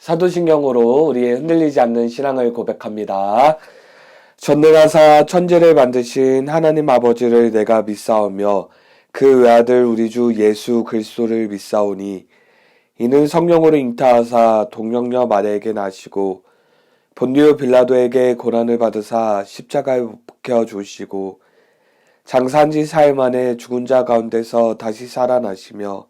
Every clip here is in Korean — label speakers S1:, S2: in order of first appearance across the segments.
S1: 사도신경으로 우리의 흔들리지 않는 신앙을 고백합니다. 전능하사 천지를 만드신 하나님 아버지를 내가 믿사오며 그 외아들 우리 주 예수 그리스도를 믿사오니 이는 성령으로 잉타하사 동령녀 마리에게 나시고 본디오 빌라도에게 고난을 받으사 십자가에 묶여 주시고 장사한 지 사흘 만에 죽은 자 가운데서 다시 살아나시며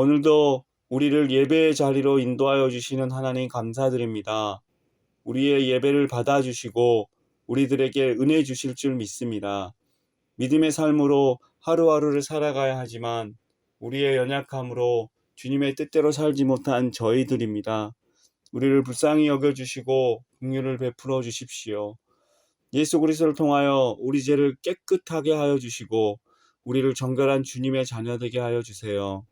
S2: 오늘도 우리를 예배의 자리로 인도하여 주시는 하나님 감사드립니다. 우리의 예배를 받아주시고 우리들에게 은혜 주실 줄 믿습니다. 믿음의 삶으로 하루하루를 살아가야 하지만 우리의 연약함으로 주님의 뜻대로 살지 못한 저희들입니다. 우리를 불쌍히 여겨주시고 긍휼을 베풀어 주십시오. 예수 그리스도를 통하여 우리 죄를 깨끗하게 하여 주시고 우리를 정결한 주님의 자녀 되게 하여 주세요.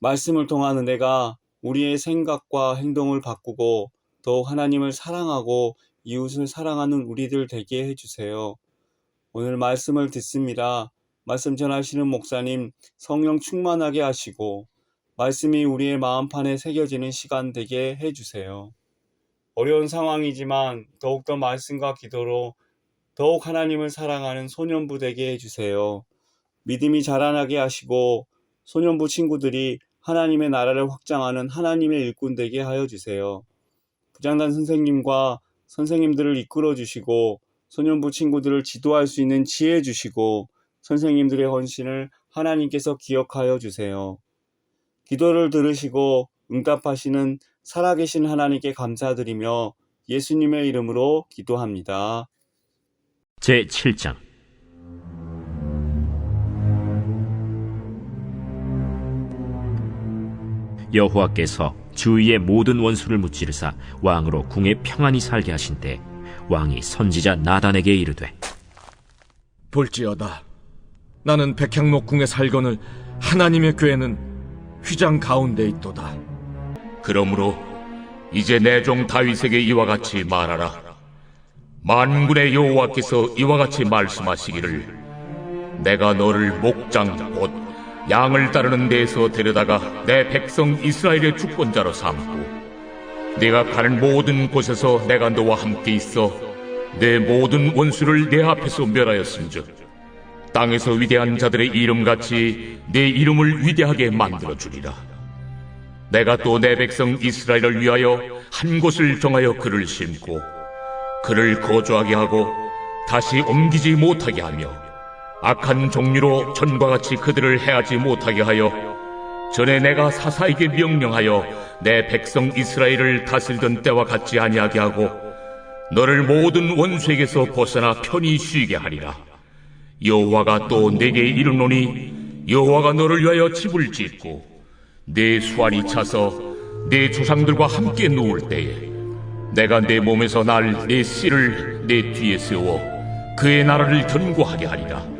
S2: 말씀을 통한 은혜가 우리의 생각과 행동을 바꾸고 더욱 하나님을 사랑하고 이웃을 사랑하는 우리들 되게 해주세요. 오늘 말씀을 듣습니다. 말씀 전하시는 목사님 성령 충만하게 하시고 말씀이 우리의 마음판에 새겨지는 시간 되게 해주세요. 어려운 상황이지만 더욱더 말씀과 기도로 더욱 하나님을 사랑하는 소년부 되게 해주세요. 믿음이 자라나게 하시고 소년부 친구들이 하나님의 나라를 확장하는 하나님의 일꾼 되게 하여 주세요. 부장단 선생님과 선생님들을 이끌어 주시고 소년부 친구들을 지도할 수 있는 지혜 주시고 선생님들의 헌신을 하나님께서 기억하여 주세요. 기도를 들으시고 응답하시는 살아계신 하나님께 감사드리며 예수님의 이름으로 기도합니다.
S3: 제 7장 여호와께서 주위의 모든 원수를 무찌르사 왕으로 궁에 평안히 살게 하신 때 왕이 선지자 나단에게 이르되
S4: 볼지어다 나는 백향목 궁에 살거늘 하나님의 궤는 휘장 가운데 있도다
S5: 그러므로 이제 내 종 다윗에게 이와 같이 말하라. 만군의 여호와께서 이와 같이 말씀하시기를 내가 너를 목장 곧 양을 따르는 데에서 데려다가 내 백성 이스라엘의 주권자로 삼고 네가 가는 모든 곳에서 내가 너와 함께 있어 내 모든 원수를 내 앞에서 멸하였음즉 땅에서 위대한 자들의 이름같이 내 이름을 위대하게 만들어 주리라. 내가 또 내 백성 이스라엘을 위하여 한 곳을 정하여 그를 심고 그를 거주하게 하고 다시 옮기지 못하게 하며 악한 종류로 전과 같이 그들을 해하지 못하게 하여 전에 내가 사사에게 명령하여 내 백성 이스라엘을 다스리던 때와 같지 아니하게 하고 너를 모든 원수에게서 벗어나 편히 쉬게 하리라 여호와가 또 내게 이르노니 여호와가 너를 위하여 집을 짓고 내 수완이 차서 내 조상들과 함께 누울 때에 내가 내 몸에서 날 내 씨를 내 뒤에 세워 그의 나라를 견고하게 하리라.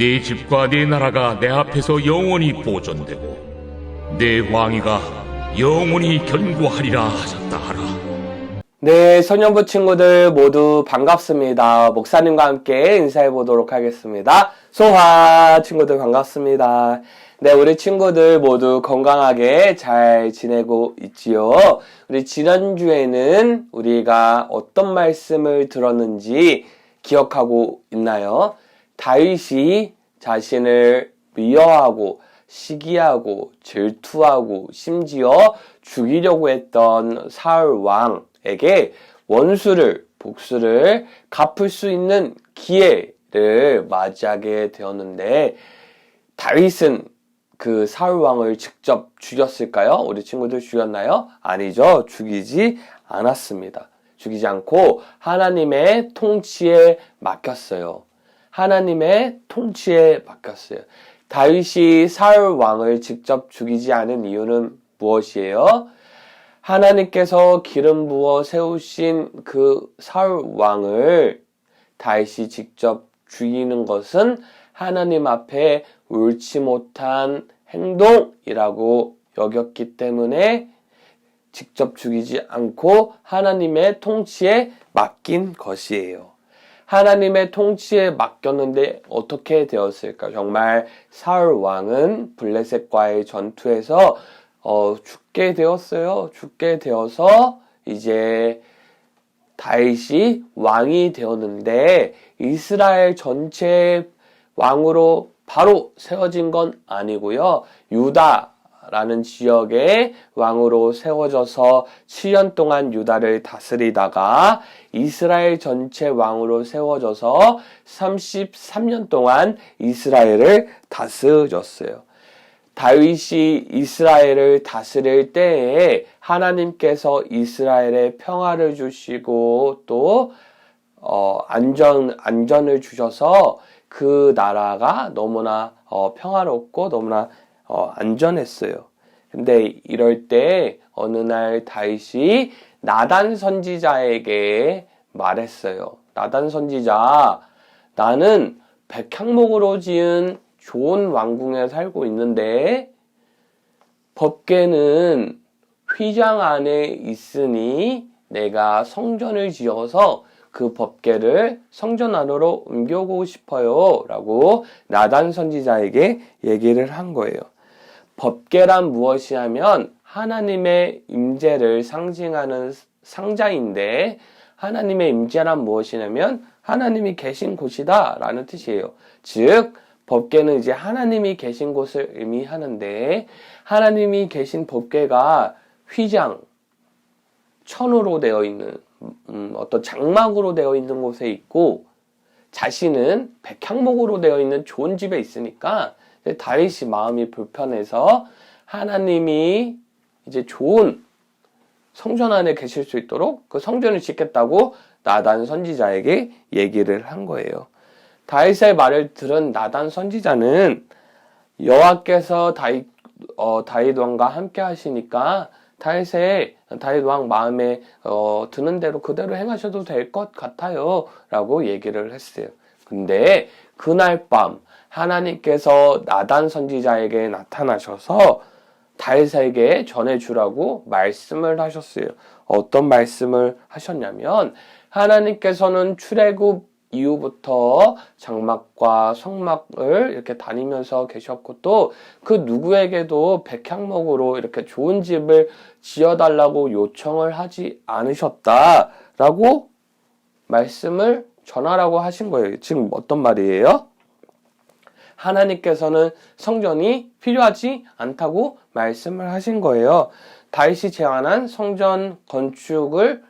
S5: 내 집과 내 나라가 내 앞에서 영원히 보존되고 내 왕위가 영원히 견고하리라 하셨다 하라.
S6: 네, 소년부 친구들 모두 반갑습니다. 목사님과 함께 인사해 보도록 하겠습니다. 소화 친구들 반갑습니다. 네, 우리 친구들 모두 건강하게 잘 지내고 있지요. 우리 지난주에는 우리가 어떤 말씀을 들었는지 기억하고 있나요? 다윗이 자신을 미워하고 시기하고 질투하고 심지어 죽이려고 했던 사울 왕에게 원수를 복수를 갚을 수 있는 기회를 맞이하게 되었는데 다윗은 그 사울 왕을 직접 죽였을까요? 우리 친구들 죽였나요? 아니죠. 죽이지 않았습니다. 죽이지 않고 하나님의 통치에 맡겼어요. 하나님의 통치에 맡겼어요. 다윗이 사울 왕을 직접 죽이지 않은 이유는 무엇이에요? 하나님께서 기름 부어 세우신 그 사울 왕을 다윗이 직접 죽이는 것은 하나님 앞에 옳지 못한 행동이라고 여겼기 때문에 직접 죽이지 않고 하나님의 통치에 맡긴 것이에요. 하나님의 통치에 맡겼는데 어떻게 되었을까? 정말 사울 왕은 블레셋과의 전투에서 어, 죽게 되었어요. 죽게 되어서 이제 다윗이 왕이 되었는데 이스라엘 전체 왕으로 바로 세워진 건 아니고요. 유다 라는 지역의 왕으로 세워져서 7년 동안 유다를 다스리다가 이스라엘 전체 왕으로 세워져서 33년 동안 이스라엘을 다스렸어요. 다윗이 이스라엘을 다스릴 때에 하나님께서 이스라엘에 평화를 주시고 또 어, 안전 안전을 주셔서 그 나라가 너무나 어, 평화롭고 너무나 어, 안전했어요. 근데 이럴 때 어느 날 다윗이 나단 선지자에게 말했어요. 나단 선지자, 나는 백향목으로 지은 좋은 왕궁에 살고 있는데 법계는 휘장 안에 있으니 내가 성전을 지어서 그 법계를 성전 안으로 옮겨오고 싶어요. 라고 나단 선지자에게 얘기를 한 거예요. 법계란 무엇이 하면 하나님의 임재를 상징하는 상자인데 하나님의 임재란 무엇이냐면 하나님이 계신 곳이다 라는 뜻이에요. 즉 법계는 이제 하나님이 계신 곳을 의미하는데 하나님이 계신 법계가 휘장 천으로 되어 있는 음, 어떤 장막으로 되어 있는 곳에 있고 자신은 백향목으로 되어 있는 좋은 집에 있으니까 다윗이 마음이 불편해서 하나님이 이제 좋은 성전 안에 계실 수 있도록 그 성전을 짓겠다고 나단 선지자에게 얘기를 한 거예요. 다윗의 말을 들은 나단 선지자는 여호와께서 다윗 어, 다윗 왕과 함께 하시니까 다윗의 다윗 왕 마음에 어, 드는 대로 그대로 행하셔도 될 것 같아요라고 얘기를 했어요. 근데 그날 밤 하나님께서 나단 선지자에게 나타나셔서 다윗에게 전해주라고 말씀을 하셨어요. 어떤 말씀을 하셨냐면 하나님께서는 출애굽 이후부터 장막과 성막을 이렇게 다니면서 계셨고 또 그 누구에게도 백향목으로 이렇게 좋은 집을 지어달라고 요청을 하지 않으셨다라고 말씀을 전하라고 하신 거예요. 지금 어떤 말이에요? 하나님께서는 성전이 필요하지 않다고 말씀을 하신 거예요. 다윗이 제안한 성전 건축을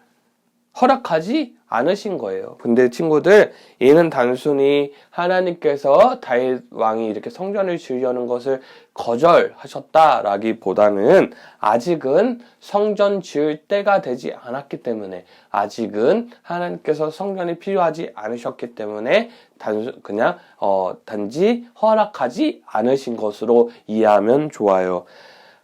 S6: 허락하지 않으신 거예요. 근데 친구들, 이는 단순히 하나님께서 다윗 왕이 이렇게 성전을 지으려는 것을 거절하셨다라기보다는 아직은 성전 지을 때가 되지 않았기 때문에 아직은 하나님께서 성전이 필요하지 않으셨기 때문에 단순 그냥 어 단지 허락하지 않으신 것으로 이해하면 좋아요.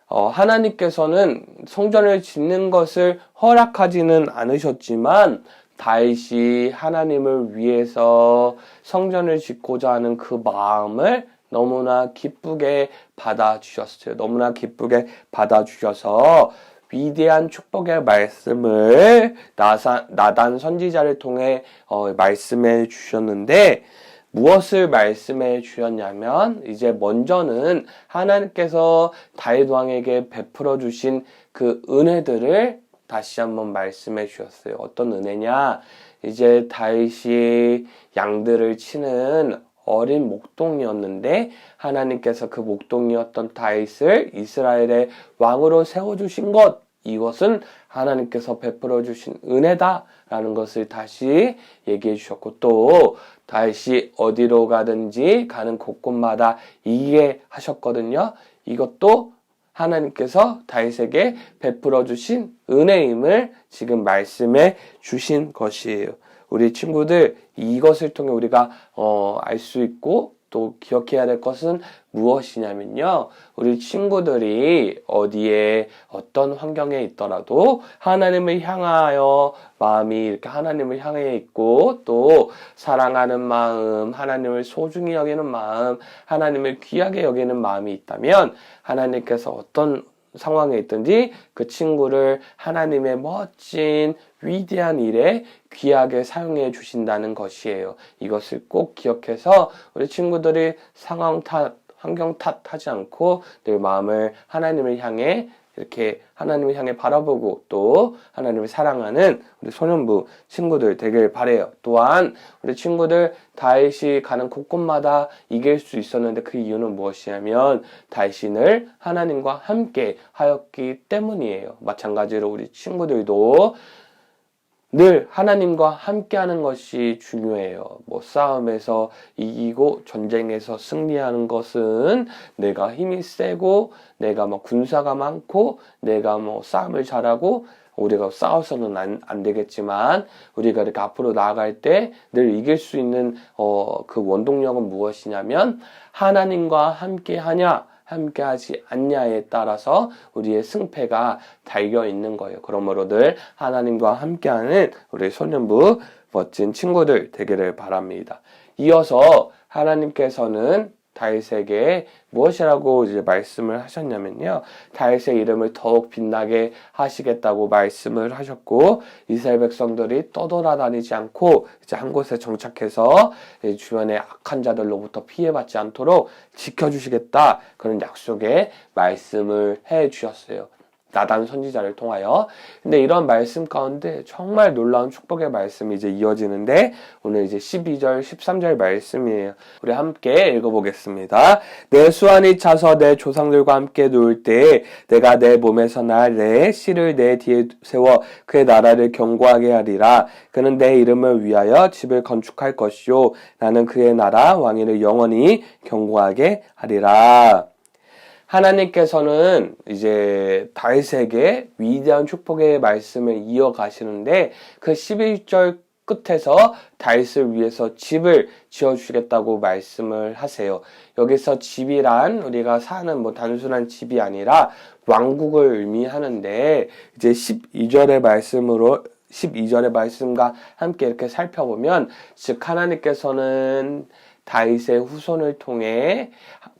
S6: 어, 하나님께서는 성전을 짓는 것을 허락하지는 않으셨지만 다윗이 하나님을 위해서 성전을 짓고자 하는 그 마음을 너무나 기쁘게 받아주셨어요. 너무나 기쁘게 받아주셔서 위대한 축복의 말씀을 나사, 나단 선지자를 통해 어, 말씀해 주셨는데 무엇을 말씀해 주셨냐면 이제 먼저는 하나님께서 다윗 왕에게 베풀어 주신 그 은혜들을 다시 한번 말씀해 주셨어요. 어떤 은혜냐? 이제 다윗이 양들을 치는 어린 목동이었는데 하나님께서 그 목동이었던 다윗을 이스라엘의 왕으로 세워 주신 것 이것은 하나님께서 베풀어 주신 은혜다라는 것을 다시 얘기해 주셨고 또 다윗이 어디로 가든지 가는 곳곳마다 이기게 하셨거든요. 이것도 하나님께서 다윗에게 베풀어 주신 은혜임을 지금 말씀해 주신 것이에요. 우리 친구들 이것을 통해 우리가 어, 알 수 있고 또 기억해야 될 것은 무엇이냐면요. 우리 친구들이 어디에 어떤 환경에 있더라도 하나님을 향하여 마음이 이렇게 하나님을 향해 있고 또 사랑하는 마음, 하나님을 소중히 여기는 마음, 하나님을 귀하게 여기는 마음이 있다면 하나님께서 어떤 상황에 있든지 그 친구를 하나님의 멋진 위대한 일에 귀하게 사용해 주신다는 것이에요. 이것을 꼭 기억해서 우리 친구들이 상황 탓, 환경 탓하지 않고 늘 마음을 하나님을 향해 이렇게 하나님을 향해 바라보고 또 하나님을 사랑하는 우리 소년부 친구들 되길 바래요. 또한 우리 친구들 다윗이 가는 곳곳마다 이길 수 있었는데 그 이유는 무엇이냐면 다윗을 하나님과 함께 하였기 때문이에요. 마찬가지로 우리 친구들도 늘 하나님과 함께하는 것이 중요해요. 뭐 싸움에서 이기고 전쟁에서 승리하는 것은 내가 힘이 세고 내가 뭐 군사가 많고 내가 뭐 싸움을 잘하고 우리가 싸워서는 안, 안 되겠지만 우리가 이렇게 앞으로 나아갈 때 늘 이길 수 있는 어, 그 원동력은 무엇이냐면 하나님과 함께하냐 함께하지 않냐에 따라서 우리의 승패가 달려 있는 거예요. 그러므로 늘 하나님과 함께하는 우리 소년부 멋진 친구들 되기를 바랍니다. 이어서 하나님께서는 다윗에게 무엇이라고 이제 말씀을 하셨냐면요. 다윗의 이름을 더욱 빛나게 하시겠다고 말씀을 하셨고 이스라엘 백성들이 떠돌아다니지 않고 이제 한 곳에 정착해서 이 주변의 악한 자들로부터 피해받지 않도록 지켜주시겠다 그런 약속의 말씀을 해 주셨어요. 나단 선지자를 통하여. 근데 이런 말씀 가운데 정말 놀라운 축복의 말씀이 이제 이어지는데 오늘 이제 12절, 13절 말씀이에요. 우리 함께 읽어보겠습니다. 내 수완이 차서 내 조상들과 함께 누울 때 내가 내 몸에서 나내 씨를 내 뒤에 세워 그의 나라를 경고하게 하리라. 그는 내 이름을 위하여 집을 건축할 것이요. 나는 그의 나라 왕위를 영원히 경고하게 하리라. 하나님께서는 이제 다윗에게 위대한 축복의 말씀을 이어가시는데 그 11절 끝에서 다윗을 위해서 집을 지어 주시겠다고 말씀을 하세요. 여기서 집이란 우리가 사는 뭐 단순한 집이 아니라 왕국을 의미하는데 이제 12절의 말씀으로 12절의 말씀과 함께 이렇게 살펴보면 즉 하나님께서는 다윗의 후손을 통해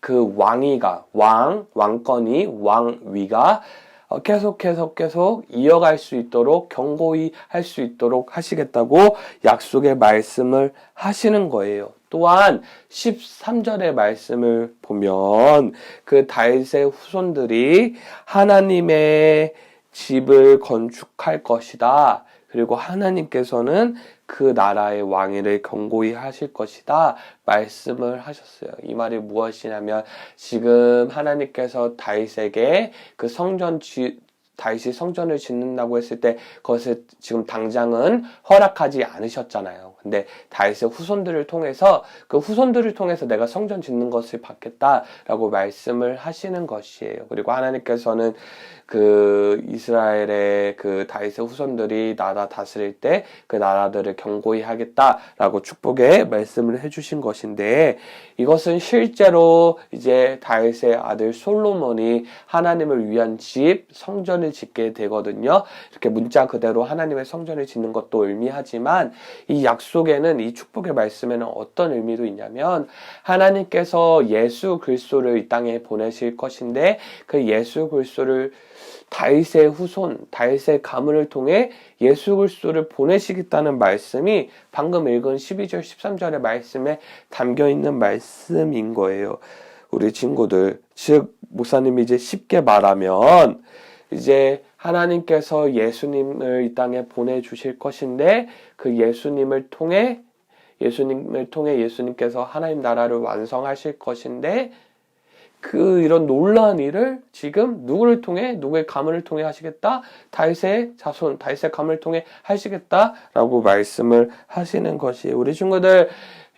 S6: 그 왕위가 왕 왕권이 왕위가 어, 계속 계속 계속 이어갈 수 있도록 경고히 할 수 있도록 하시겠다고 약속의 말씀을 하시는 거예요. 또한 13절의 말씀을 보면 그 다윗의 후손들이 하나님의 집을 건축할 것이다. 그리고 하나님께서는 그 나라의 왕위를 경고히 하실 것이다 말씀을 하셨어요. 이 말이 무엇이냐면 지금 하나님께서 다윗에게 그 성전 지, 다윗이 성전을 짓는다고 했을 때 그것을 지금 당장은 허락하지 않으셨잖아요. 근데 다윗의 후손들을 통해서 그 후손들을 통해서 내가 성전 짓는 것을 받겠다라고 말씀을 하시는 것이에요. 그리고 하나님께서는 그 이스라엘의 그 다윗의 후손들이 나라 다스릴 때 그 나라들을 경고히 하겠다라고 축복의 말씀을 해주신 것인데 이것은 실제로 이제 다윗의 아들 솔로몬이 하나님을 위한 집 성전을 짓게 되거든요. 이렇게 문자 그대로 하나님의 성전을 짓는 것도 의미하지만 이 약속 에는 이 축복의 말씀에는 어떤 의미도 있냐면 하나님께서 예수 그리스도를 이 땅에 보내실 것인데 그 예수 그리스도를 다윗의 후손, 다윗의 가문을 통해 예수 그리스도를 보내시겠다는 말씀이 방금 읽은 12절, 13절의 말씀에 담겨 있는 말씀인 거예요. 우리 친구들, 즉 목사님이 이제 쉽게 말하면 이제 하나님께서 예수님을 이 땅에 보내 주실 것인데 그 예수님을 통해 예수님을 통해 예수님께서 하나님 나라를 완성하실 것인데 그 이런 놀라운 일을 지금 누구를 통해 누구의 가문을 통해 하시겠다? 다윗의 자손 다윗의 가문을 통해 하시겠다라고 말씀을 하시는 것이 우리 친구들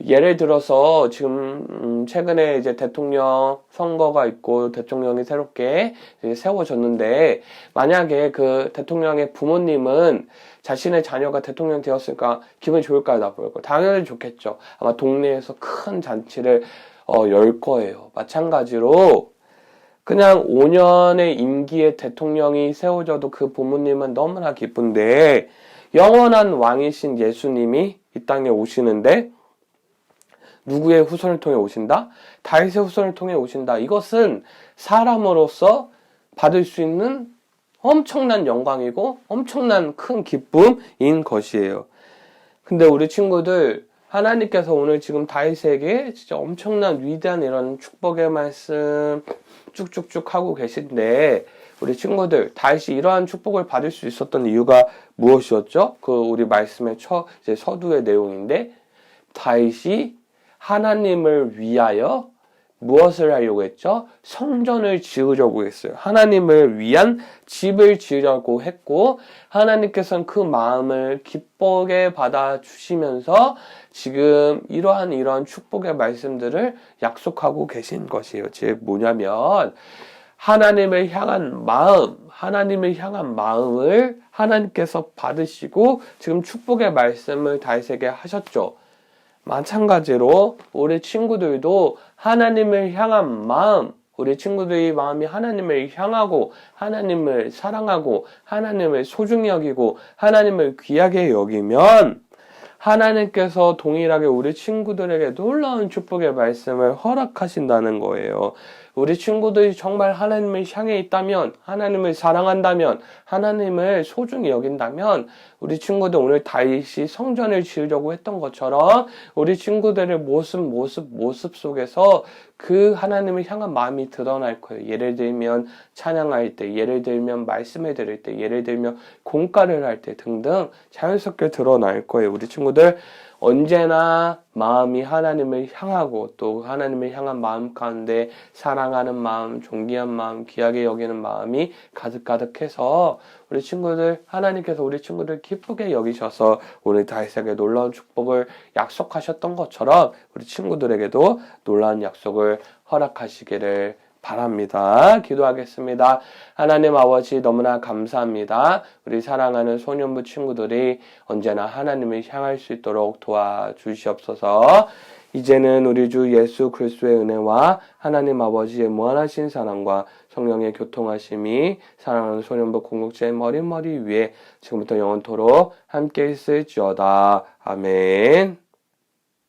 S6: 예를 들어서 지금 음, 최근에 이제 대통령 선거가 있고 대통령이 새롭게 세워졌는데 만약에 그 대통령의 부모님은 자신의 자녀가 대통령 되었으니까 기분이 좋을까요? 나쁠까요 당연히 좋겠죠. 아마 동네에서 큰 잔치를 어, 열 거예요. 마찬가지로 그냥 5년의 임기의 대통령이 세워져도 그 부모님은 너무나 기쁜데 영원한 왕이신 예수님이 이 땅에 오시는데 누구의 후손을 통해 오신다? 다윗의 후손을 통해 오신다. 이것은 사람으로서 받을 수 있는 엄청난 영광이고 엄청난 큰 기쁨인 것이에요. 근데 우리 친구들 하나님께서 오늘 지금 다윗에게 진짜 엄청난 위대한 이런 축복의 말씀 쭉쭉쭉 하고 계신데 우리 친구들 다시 이러한 축복을 받을 수 있었던 이유가 무엇이었죠? 그 우리 말씀의 첫 이제 서두의 내용인데 다윗이 하나님을 위하여 무엇을 하려고 했죠? 성전을 지으려고 했어요. 하나님을 위한 집을 지으려고 했고 하나님께서는 그 마음을 기쁘게 받아 주시면서 지금 이러한 이러한 축복의 말씀들을 약속하고 계신 것이에요. 즉 뭐냐면 하나님을 향한 마음, 하나님을 향한 마음을 하나님께서 받으시고 지금 축복의 말씀을 다윗에게 하셨죠. 마찬가지로 우리 친구들도 하나님을 향한 마음, 우리 친구들의 마음이 하나님을 향하고 하나님을 사랑하고 하나님을 소중히 여기고 하나님을 귀하게 여기면 하나님께서 동일하게 우리 친구들에게 놀라운 축복의 말씀을 허락하신다는 거예요. 우리 친구들이 정말 하나님을 향해 있다면, 하나님을 사랑한다면, 하나님을 소중히 여긴다면, 우리 친구들 오늘 다윗이 성전을 지으려고 했던 것처럼 우리 친구들의 모습, 모습, 모습 속에서 그 하나님을 향한 마음이 드러날 거예요. 예를 들면 찬양할 때, 예를 들면 말씀을 들을 때, 예를 들면 공가를 할 때 등등 자연스럽게 드러날 거예요. 우리 친구들 언제나 마음이 하나님을 향하고 또 하나님을 향한 마음 가운데 사랑하는 마음, 존귀한 마음, 귀하게 여기는 마음이 가득가득해서 우리 친구들 하나님께서 우리 친구들 기쁘게 여기셔서 오늘 다윗에게 놀라운 축복을 약속하셨던 것처럼 우리 친구들에게도 놀라운 약속을 허락하시기를 바랍니다. 기도하겠습니다. 하나님 아버지 너무나 감사합니다. 우리 사랑하는 소년부 친구들이 언제나 하나님을 향할 수 있도록 도와주시옵소서. 이제는 우리 주 예수 그리스도의 은혜와 하나님 아버지의 무한하신 사랑과 성령의 교통하심이 사랑하는 소년부 공동체의 머리머리 위에 지금부터 영원토록 함께 있을지어다. 아멘.